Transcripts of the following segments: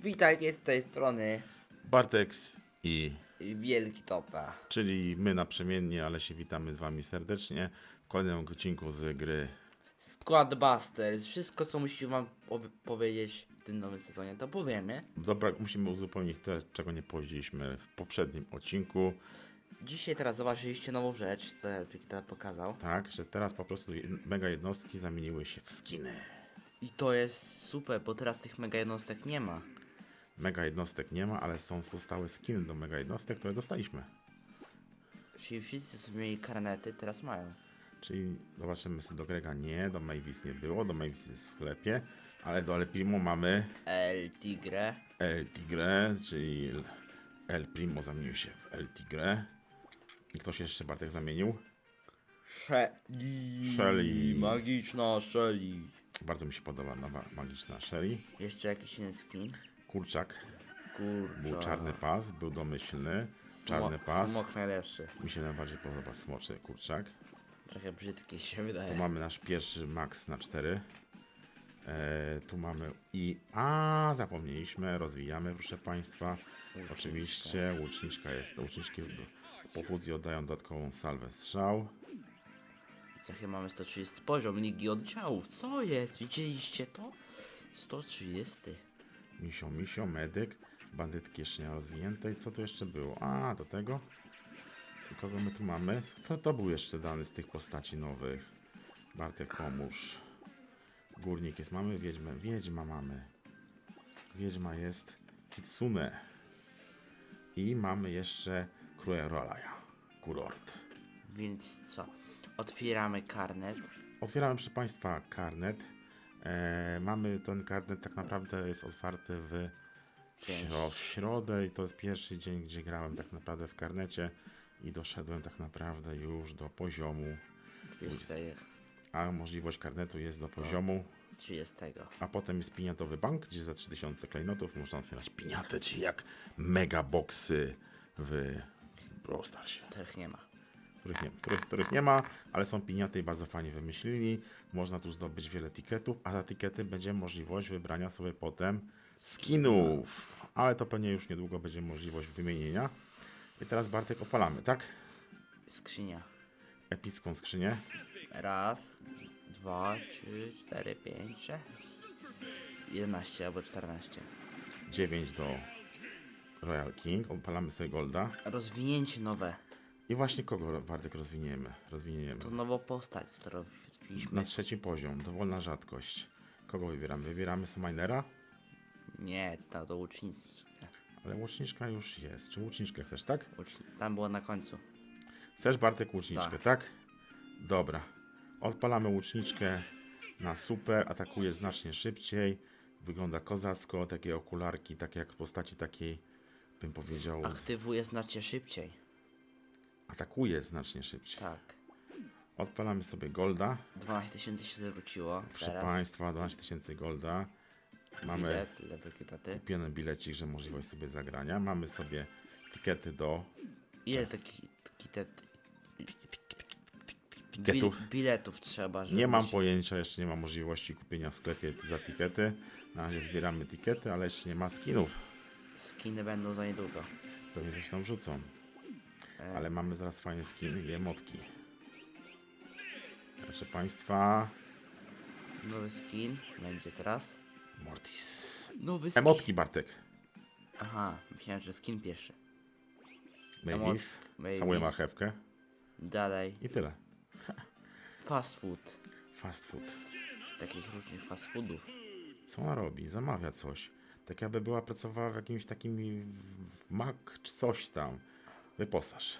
Witajcie z tej strony Bartex i Wielki Topa. czyli my naprzemiennie, ale się witamy z wami serdecznie w kolejnym odcinku z gry. Squad Busters. Wszystko co musimy wam powie- powiedzieć w tym nowym sezonie to powiemy. Dobra, musimy uzupełnić to, czego nie powiedzieliśmy w poprzednim odcinku. Dzisiaj teraz zobaczyliście nową rzecz, co Wiktor pokazał. Tak, że teraz po prostu mega jednostki zamieniły się w skiny. I to jest super, bo teraz tych mega jednostek nie ma. Mega jednostek nie ma, ale są zostały skiny do mega jednostek, które dostaliśmy. Czyli wszyscy co mieli karnety teraz mają. Czyli zobaczymy sobie do Grega nie, do Mavis nie było, do Mavis jest w sklepie, ale do El Primo mamy El Tigre. El Tigre, czyli El Primo zamienił się w El Tigre. I kto się jeszcze Bartek zamienił? Shelly. Shelly. Magiczna Shelly. Bardzo mi się podoba nowa magiczna Shelly. Jeszcze jakiś inny skin. Kurczak, Kurczę. był czarny pas, był domyślny, czarny Smok- pas. Smok najlepszy. Mi się najbardziej podoba smoczy kurczak. Trochę brzydki się wydaje. Tu mamy nasz pierwszy max na 4. E, tu mamy i... A, zapomnieliśmy, rozwijamy proszę Państwa. Łuczniczka. Oczywiście łuczniczka jest. Łuczniczki po fuzji oddają dodatkową salwę strzał. Co chyba mamy 130 poziom Ligi Oddziałów. Co jest? Widzieliście to? 130. Misio, misio, medyk, bandytki jeszcze nie rozwinięte. I co tu jeszcze było? A, do tego. Kogo my tu mamy? Co to był jeszcze dany z tych postaci nowych? Bartek, pomóż. Górnik jest, mamy wiedźmę. Wiedźma mamy. Wiedźma jest Kitsune. I mamy jeszcze Króla Rolaja. Kurort. Więc co? Otwieramy karnet. Otwieramy, proszę Państwa, karnet. E, mamy ten karnet, tak naprawdę jest otwarty w, w środę i to jest pierwszy dzień, gdzie grałem tak naprawdę w karnecie i doszedłem tak naprawdę już do poziomu, 20. a możliwość karnetu jest do poziomu, 30. a potem jest piniatowy bank, gdzie za 3000 klejnotów można otwierać piniatę, czyli jak mega boxy w Brawl Starsie. Których nie ma. Których nie, których, których nie ma, ale są piniaty i bardzo fajnie wymyślili. Można tu zdobyć wiele tiketów, a za tikety będzie możliwość wybrania sobie potem skinów. Ale to pewnie już niedługo będzie możliwość wymienienia. I teraz Bartek opalamy, tak? Skrzynia. Epicką skrzynię. Raz, dwa, trzy, cztery, pięć, sześć. 11 albo 14. 9 do Royal King. Opalamy sobie Golda. Rozwinięcie nowe. I właśnie kogo Bartek rozwiniemy? Rozwiniemy. To nową postać, którą wbiliśmy. Na trzeci poziom. Dowolna rzadkość. Kogo wybieramy? Wybieramy Summinera? Nie, to do łucznicy. Ale łuczniczka już jest. Czy łuczniczkę chcesz, tak? Tam było na końcu. Chcesz Bartek łuczniczkę, tak. Tak. Dobra. Odpalamy łuczniczkę na super, atakuje znacznie szybciej. Wygląda kozacko, takie okularki, takie jak w postaci takiej, bym powiedział, Aktywuje znacznie szybciej. Atakuje znacznie szybciej. Tak. Odpalamy sobie golda. 12 tysięcy się zwróciło. Proszę Teraz. Państwa, 12 tysięcy golda. Mamy Bilet, kupiony bilecik, że możliwość sobie zagrania. Mamy sobie tikety do Ile taki kitet... tiketów. Bil, biletów trzeba, żeby... Nie mam pojęcia, jeszcze nie ma możliwości kupienia w sklepie za tikety. Na razie zbieramy tikety, ale jeszcze nie ma skinów. Skiny będą za niedługo. Pewnie coś tam wrzucą. Ale mamy zaraz fajne skiny i emotki. Proszę Państwa, Nowy skin będzie teraz. Mortis. Nowy skin. Emotki Bartek. Aha, myślałem, że skin pierwszy. Mavis. Mavis. Całuję marchewkę. Dalej. I tyle. Fast food. Fast food. Z takich różnych fast foodów. Co ona robi? Zamawia coś. Tak jakby była pracowała w jakimś takim w Mac czy coś tam. Wyposaż.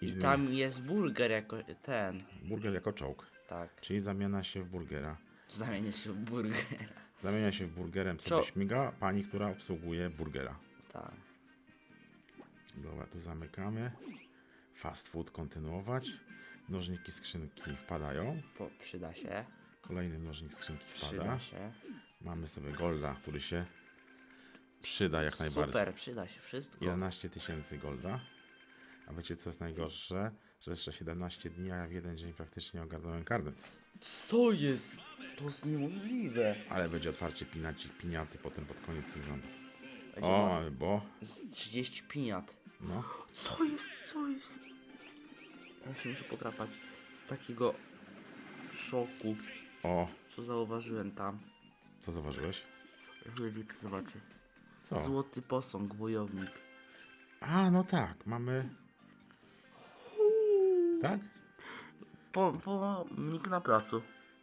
I, tam jest burger jako ten. Burger jako czołg. Tak. Czyli zamiana się w burgera. Zamienię się w burger. Zamienia się w burgerem sobie Co? śmiga pani, która obsługuje burgera. Tak. Dobra, tu zamykamy. Fast food kontynuować. Nożniki skrzynki wpadają. Po, przyda się. Kolejny nożnik skrzynki wpada. Przyda się. Mamy sobie golda, który się przyda jak najbardziej. Super, przyda się wszystko. 11 tysięcy golda. A wiecie co jest najgorsze? Że jeszcze 17 dni, a ja w jeden dzień praktycznie ogarnąłem karnet. Co jest? To jest niemożliwe. Ale będzie otwarcie pinacik, piniaty potem pod koniec sezonu. Będzie O, ma- ale bo, z 30 piniat. no. Co jest? Co jest? Ja się muszę podrapać z takiego szoku, O, co zauważyłem tam. co zauważyłeś? Chwileczkę zobaczę. Złoty posąg, wojownik. A, no tak, mamy... Tak? Po, pomnik na placu.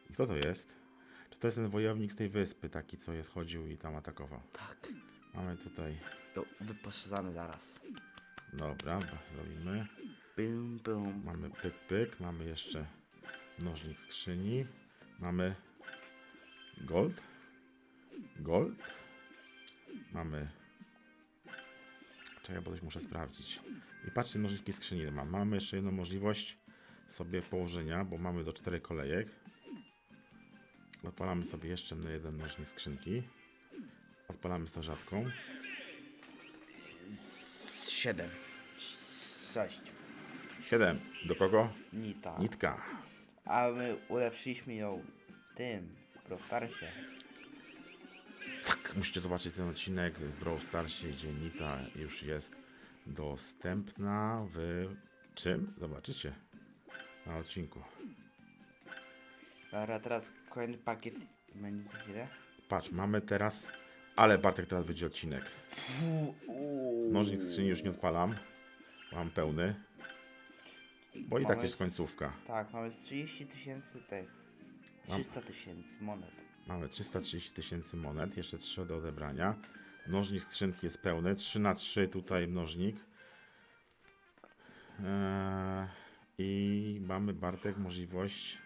I Kto to jest? Czy to jest ten wojownik z tej wyspy, taki co jest chodził i tam atakował? Tak. Mamy tutaj... Jo, wyposażamy zaraz. Dobra, zrobimy. Bum, bum. Mamy pyk, pyk, mamy jeszcze mnożnik skrzyni. Mamy gold. Gold. Mamy... Czekaj, bo coś muszę sprawdzić. I patrzcie, mnożniki skrzyni ile mam. Mamy jeszcze jedną możliwość sobie położenia, bo mamy do czterech kolejek. Odpalamy sobie jeszcze na jeden mnożnik skrzynki. Odpalamy sobie rzadką. Z 7. 6. 7. Do kogo? Nita. Nitka. A my ulepszyliśmy ją w tym, w Prostarsie. Musicie zobaczyć ten odcinek w Brawl Starsie, gdzie Nita już jest dostępna w czym? Zobaczycie na odcinku. Dobra, teraz kolejny pakiet będzie za chwilę. Patrz, mamy teraz, ale Bartek teraz będzie odcinek. Mnożnik skrzyni już nie odpalam, mam pełny, bo i tak Mamy jest z- końcówka. Tak, mamy z 30 tysięcy tych. 300 tysięcy monet. Mamy 330 tysięcy monet, jeszcze 3 do odebrania. Mnożnik skrzynki jest pełny, 3 na 3 tutaj mnożnik. Eee, I mamy Bartek możliwość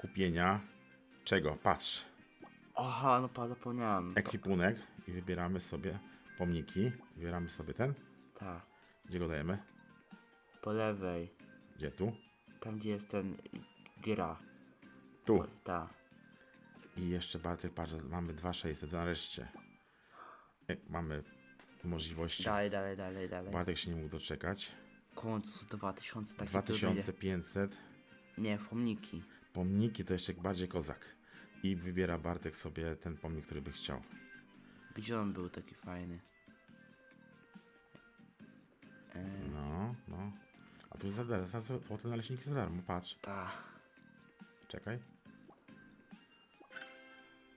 kupienia czego? Patrz, Aha, no pa, zapomniałem. ekwipunek i wybieramy sobie pomniki. Wybieramy sobie ten. Tak, Gdzie go dajemy? po lewej. Gdzie tu? Tam gdzie jest ten gra. Tu. Tak. I jeszcze Bartek, patrz, mamy 2600 nareszcie. Jak mamy możliwości. Dalej, dalej, dalej, dalej. Bartek się nie mógł doczekać. W końcu 2000 taki 2500. Nie, pomniki. Pomniki to jeszcze bardziej kozak. I wybiera Bartek sobie ten pomnik, który by chciał. Gdzie on był taki fajny? E, No, no. A tu jest za darmo. Za złote naleśniki za darmo, patrz. ta. Czekaj.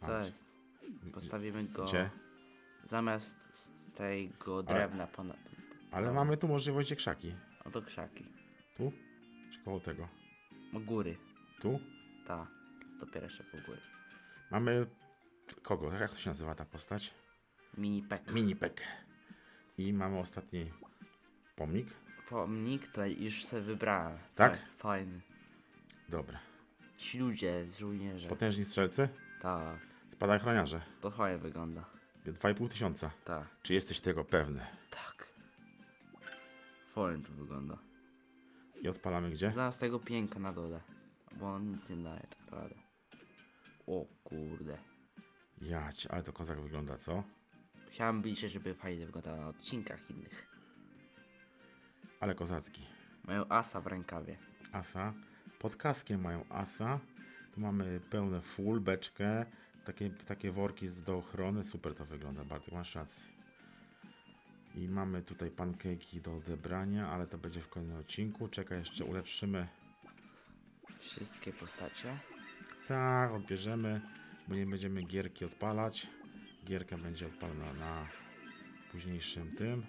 Co Patrz. jest? Postawimy go Gdzie? zamiast z tego drewna ponad. Ale No. mamy tu możliwość gdzie krzaki. No to krzaki. Tu? Czy koło tego? No góry. Tu? Ta. Dopiero jeszcze po góry. Mamy kogo? Jak to się nazywa ta postać? Mini pek. Minipek. I mamy ostatni pomnik. Pomnik to już sobie wybrałem. Tak? Fa- Fajny. Dobra. Ci ludzie z żołnierze. Potężni strzelcy? Tak. Spadochroniarze. To fajnie wygląda. 2,5 tysiąca. Tak. Czy jesteś tego pewny? Tak. Fajnie to wygląda. I odpalamy gdzie? Zaraz tego pięka na dole. Bo on nic nie daje tak naprawdę. O kurde. Jać, ale to kozak wygląda, co? Chciałem bliżej, żeby fajnie wyglądało na odcinkach innych. Ale kozacki. Mają asa w rękawie. Asa. Pod kaskiem mają asa. Tu mamy pełne full, beczkę. Takie, takie worki z do ochrony. Super to wygląda, Bartek, masz rację. I mamy tutaj pankejki do odebrania, ale to będzie w kolejnym odcinku. Czekaj, jeszcze ulepszymy. Wszystkie postacie. Tak, odbierzemy, bo nie będziemy gierki odpalać. Gierka będzie odpalona na późniejszym tym.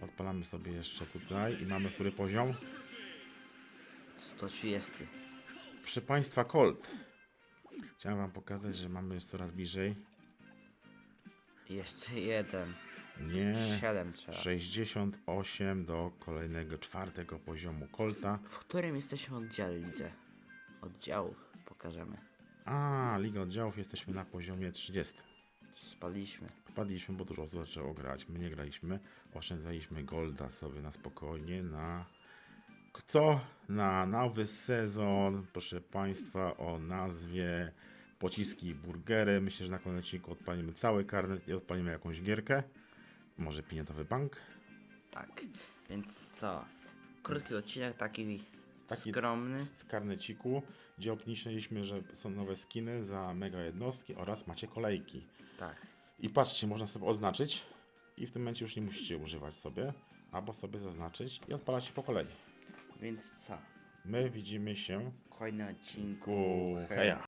Odpalamy sobie jeszcze tutaj i mamy który poziom? 130. Proszę Państwa, Colt. Chciałem Wam pokazać, że mamy już coraz bliżej. Jeszcze jeden. Nie. 7 trzeba. 68 do kolejnego, czwartego poziomu Colta. W którym jesteśmy oddziale widzę? Oddziałów pokażemy. A, Liga Oddziałów jesteśmy na poziomie 30. Spaliśmy. Wpadliśmy, bo dużo osób zaczęło grać. My nie graliśmy. Oszczędzaliśmy Golda sobie na spokojnie, na co? Na nowy sezon, proszę Państwa, o nazwie Pociski Burgery. Myślę, że na odcinku odpalimy cały karnet i odpalimy jakąś gierkę. Może pieniądzowy bank. Tak. Więc co? Krótki odcinek taki, Taki skromny. Z karneciku. gdzie obniżyliśmy, że są nowe skiny za mega jednostki oraz macie kolejki. Tak. I patrzcie, można sobie oznaczyć i w tym momencie już nie musicie używać sobie, albo sobie zaznaczyć i odpalacie po kolei. Więc co? My widzimy się Kolejny odcinku. ku heja.